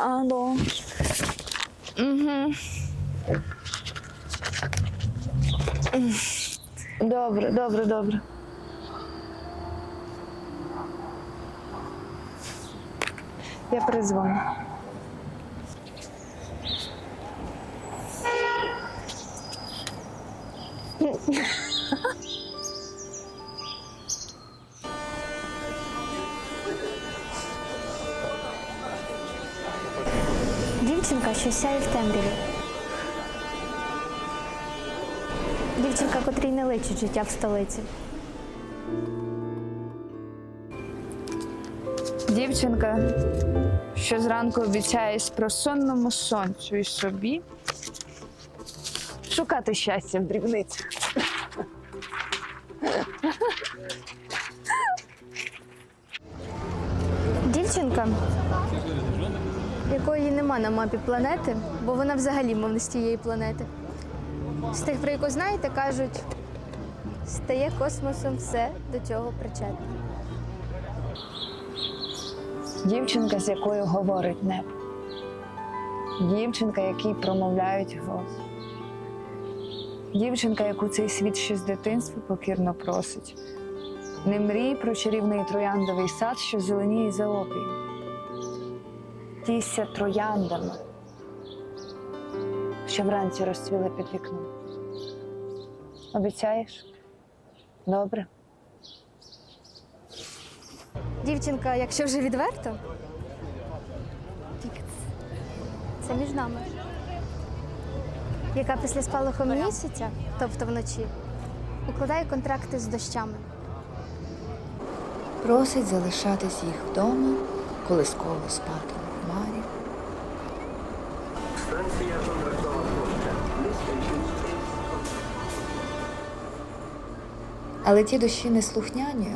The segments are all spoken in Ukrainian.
Алло. Угу. Добре, добре, добре. Я перезвоню. Дівчинка, що сяє в темряві. Дівчинка, котрій не личить життя в столиці. Дівчинка, що зранку обіцяє спросонному сонцю і собі шукати щастя в дрібницях. Дівчинка, нема на мапі планети, бо вона взагалі мов не з тієї планети. З тих, про яку знаєте, кажуть, стає космосом все до цього причетне. Дівчинка, з якою говорить небо. Дівчинка, якій промовляють голос. Дівчинка, яку цей світ ще з дитинства покірно просить. Не мрій про чарівний трояндовий сад, що зеленіє за обрієм. Тісся трояндами, що вранці розцвіли під вікном. Обіцяєш? Добре. Дівчинка, якщо вже відверто, це- між нами. Яка після спалаху місяця, тобто вночі, укладає контракти з дощами. Просить залишатись їх вдома, коли скоро спатиме хмарі. Але ті дощі не слухняні,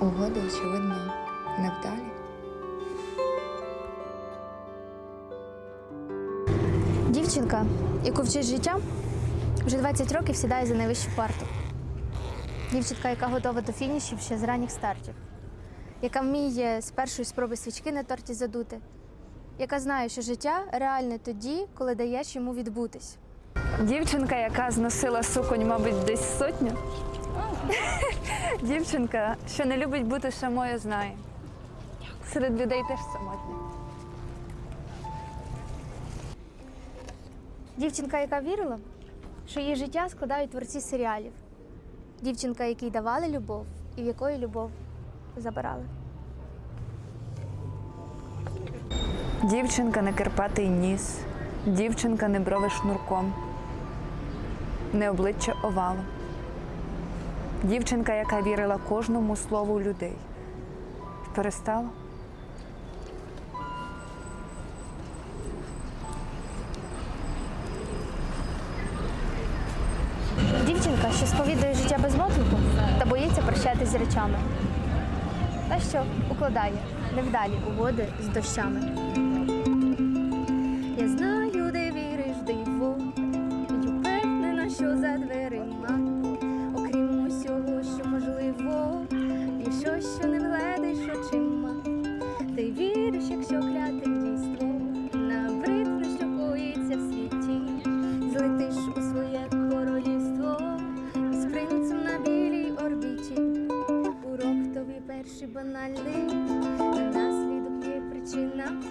а угоди, очевидно, невдалі. Дівчинка, яку вчить життя, вже 20 років сідає за найвищу парту. Дівчинка, яка готова до фінішів ще з ранніх стартів, яка вміє з першої спроби свічки на торті задути, яка знає, що життя реальне тоді, коли даєш йому відбутись. Дівчинка, яка зносила суконь, мабуть, десь сотню. Дівчинка, що не любить бути самою, знає. Серед людей теж самотня. Дівчинка, яка вірила, що її життя складають творці серіалів. Дівчинка, якій давали любов і в якої любов забирали. Дівчинка не кирпатий ніс, дівчинка не брови шнурком, не обличчя овалом. Дівчинка, яка вірила кожному слову людей. Перестала? Дівчинка, що сповідує життя без мотику та боїться прощатись з речами. Та що укладає невдалі угоди з дощами. Перший банальний, наслідок є причина.